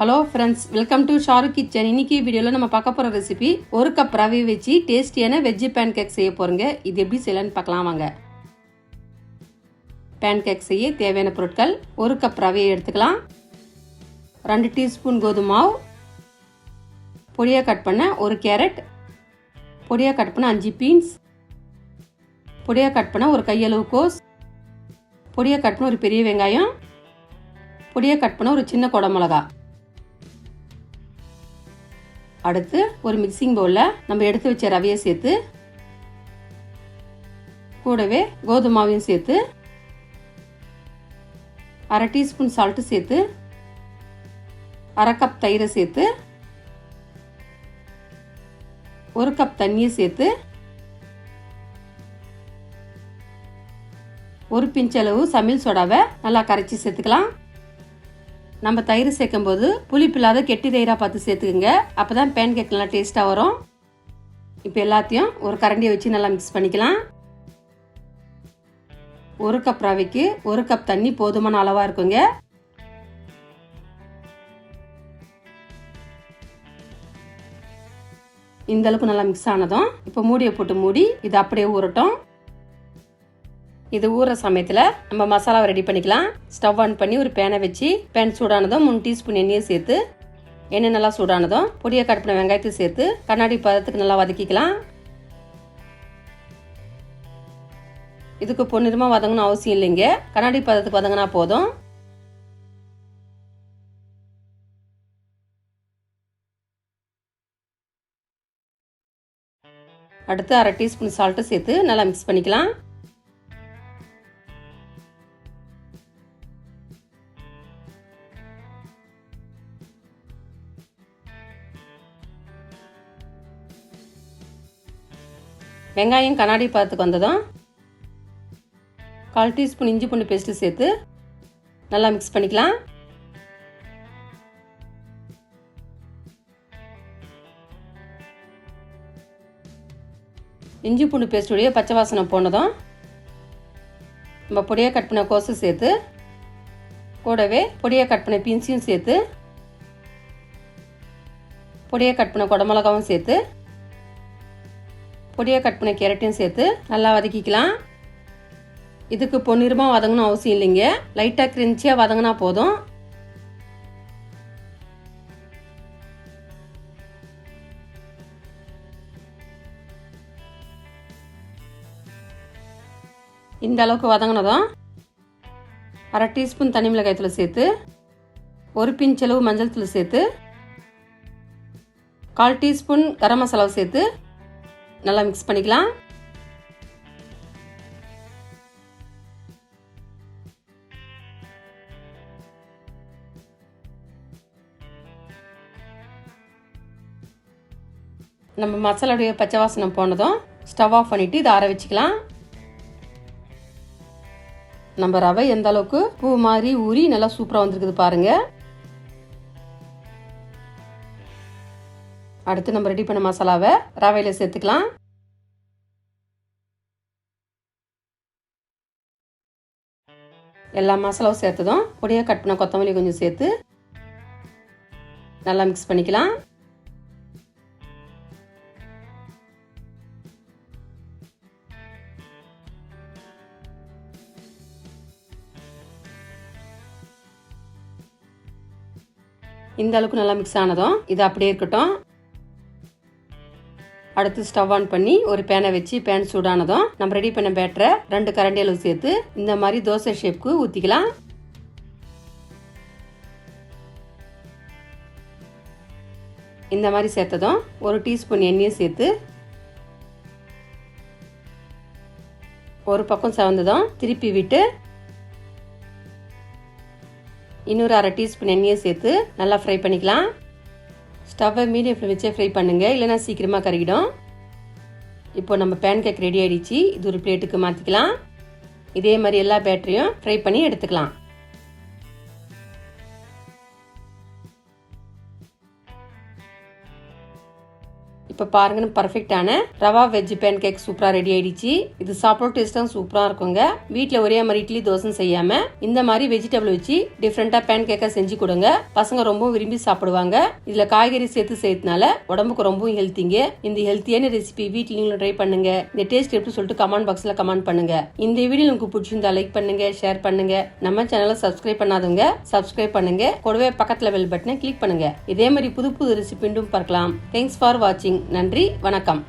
Hello friends welcome to Shahrukh kitchen இன்னைக்கு வீடியோவில் நம்ம பார்க்க போகிற ரெசிபி ஒரு கப் ரவை வச்சு டேஸ்டியான வெஜ் பேன் கேக் செய்ய போகிறோங்க இது எப்படி செய்யலாம்னு பார்க்கலாம் வாங்க. பேன் கேக் செய்ய தேவையான பொருட்கள் ஒரு கப் ரவையை எடுத்துக்கலாம். ரெண்டு டீஸ்பூன் கோதுமை மாவு. பொடியாக கட் பண்ண ஒரு கேரட் பொடியாக கட் பண்ண அஞ்சு பீன்ஸ் பொடியாக கட் பண்ண ஒரு கையளவு கோஸ். பொடியாக கட் பண்ண ஒரு பெரிய வெங்காயம். பொடியாக கட் பண்ண ஒரு சின்ன குடமிளகா. அடுத்து ஒரு மிக்சிங் பவுலில் நம்ம எடுத்து வச்ச ரவையை சேர்த்து கூடவே கோதுமாவையும் சேர்த்து அரை டீஸ்பூன் சால்ட்டு சேர்த்து அரை கப் தயிரை சேர்த்து ஒரு கப் தண்ணியை சேர்த்து ஒரு பிஞ்ச் அளவு சமையல் சோடாவை நல்லா கரைச்சி சேர்த்துக்கலாம். நம்ம தயிர் சேர்க்கும் போது புளிப்பில்லாத கெட்டி தயிராக பார்த்து சேர்த்துக்குங்க. அப்போ தான் பேன் கேக் நல்லா டேஸ்ட்டாக வரும். இப்போ எல்லாத்தையும் ஒரு கரண்டியை வச்சு நல்லா மிக்ஸ் பண்ணிக்கலாம். ஒரு கப் ரவைக்கு ஒரு கப் தண்ணி போதுமான அளவாக இருக்குங்க. இந்த அளவுக்கு நல்லா மிக்ஸ் ஆனதும் இப்போ மூடியை போட்டு மூடி இது அப்படியே ஊறட்டும். இது ஊற சமயத்தில் நம்ம மசாலாவை ரெடி பண்ணிக்கலாம். ஸ்டவ் ஆன் பண்ணி ஒரு பேனை வச்சு பேன் சூடானதும் மூணு டீஸ்பூன் எண்ணெயை சேர்த்து எண்ணெய் நல்லா சூடானதும் பொடியை கட் பண்ண வெங்காயத்தை சேர்த்து கண்ணாடி பதத்துக்கு நல்லா வதக்கிக்கலாம். இதுக்கு பொன்னிறமாக வதங்கணும் அவசியம் இல்லைங்க. கண்ணாடி பதத்துக்கு வதங்கினா போதும். அடுத்து அரை டீஸ்பூன் சால்ட்டு சேர்த்து நல்லா மிக்ஸ் பண்ணிக்கலாம். வெங்காயம் கண்ணாடி பாத்துக்கு வந்ததும் கால் டீஸ்பூன் இஞ்சி பூண்டு பேஸ்ட்டு சேர்த்து நல்லா மிக்ஸ் பண்ணிக்கலாம். இஞ்சி பூண்டு பேஸ்ட்டுடைய பச்சை வாசனை போனதும் நம்ம பொடியாக கட் பண்ண கோஸை சேர்த்து கூடவே பொடியாக கட் பண்ண பீன்ஸையும் சேர்த்து பொடியாக கட் பண்ண குடமிளகாவும் சேர்த்து பொடியாக கட் பண்ண கேரட்டையும் சேர்த்து நல்லா வதக்கிக்கலாம். இதுக்கு பொன்னிறமாக வதங்கணும் அவசியம் இல்லைங்க. லைட்டாக கிரிஞ்சியாக வதங்கினா போதும். இந்த அளவுக்கு வதங்கினதும் அரை டீஸ்பூன் தனி மிளகாயத்தில் சேர்த்து ஒரு பிஞ்ச் அளவு மஞ்சள் தூள் சேர்த்து கால் டீஸ்பூன் கரம் மசாலாவை சேர்த்து நல்லா மிக்ஸ் பண்ணிக்கலாம். நம்ம மசாலாவுடைய பச்சை வாசனை போனதும் ஸ்டவ் ஆஃப் பண்ணிவிட்டு இதை ஆற வச்சுக்கலாம். நம்ம ரவை எந்த அளவுக்கு பூ மாதிரி ஊறி நல்லா சூப்பராக வந்திருக்குது பாருங்கள் அடுத்து நம்ம ரெடி பண்ண மசாலாவை ரவையில் சேர்த்துக்கலாம். எல்லா மசாலாவும் சேர்த்ததும் பொடியாக கட் பண்ண கொத்தமல்லி கொஞ்சம் சேர்த்து நல்லா மிக்ஸ் பண்ணிக்கலாம். இந்த அளவுக்கு நல்லா மிக்ஸ் ஆனதும் இது அப்படியே இருக்கட்டும். அடுத்து ஸ்டவ் ஆன் பண்ணி ஒரு பேனை வச்சு பேன் சூடானதும் நம்ம ரெடி பண்ண பேட்டரை ரெண்டு கரண்டி அளவு சேர்த்து இந்த மாதிரி தோசை ஷேப்க்கு ஊற்றிக்கலாம் இந்த மாதிரி சேர்த்ததும் ஒரு டீஸ்பூன் எண்ணெயை சேர்த்து ஒரு பக்கம் சவந்ததும் திருப்பி விட்டு இன்னொரு அரை டீஸ்பூன் எண்ணெயை சேர்த்து நல்லா ஃப்ரை பண்ணிக்கலாம். ஸ்டவ்வை மீடியம் ஃப்ளேம் வச்சே ஃப்ரை பண்ணுங்கள் இல்லைனா சீக்கிரமாக கருகிடும். இப்போ நம்ம பேன் கேக் ரெடி ஆகிடுச்சு இது ஒரு பிளேட்டுக்கு மாற்றிக்கலாம் இதே மாதிரி எல்லா பேட்டரியும் ஃப்ரை பண்ணி எடுத்துக்கலாம். இப்போ பாருங்கன்னு பர்ஃபெக்டான ரவா வெஜ் பேன் கேக் சூப்பரா ரெடி ஆயிடுச்சு. இது சாப்பிட டேஸ்டும் சூப்பரா இருக்குங்க. வீட்டில் ஒரே மாதிரி இட்லி தோசை செய்யாம இந்த மாதிரி வெஜிடபிள் வச்சு டிஃப்ரெண்டா பேன் கேக்காக செஞ்சு கொடுங்க. பசங்க ரொம்ப விரும்பி சாப்பிடுவாங்க. இதுல காய்கறி சேர்த்து செய்யறதுனால உடம்புக்கு ரொம்ப ஹெல்த்திங்க இந்த ஹெல்த்தியான ரெசிபி வீட்ல நீங்களும் ட்ரை பண்ணுங்க. இந்த டேஸ்ட் எப்படி சொல்லிட்டு கமெண்ட் பாக்ஸ்ல கமெண்ட் பண்ணுங்க. இந்த வீடியோ உங்களுக்கு பிடிச்சிருந்தா லைக் பண்ணுங்க ஷேர் பண்ணுங்க. நம்ம சேனலை சப்ஸ்கிரைப் பண்ணாதவங்க சப்ஸ்கிரைப் பண்ணுங்க. கூடவே பக்கத்துல பெல் பட்டனை கிளிக் பண்ணுங்க. இதே மாதிரி புது புது ரெசிபி பார்க்கலாம். தேங்க்ஸ் ஃபார் வாட்சிங் நன்றி வணக்கம்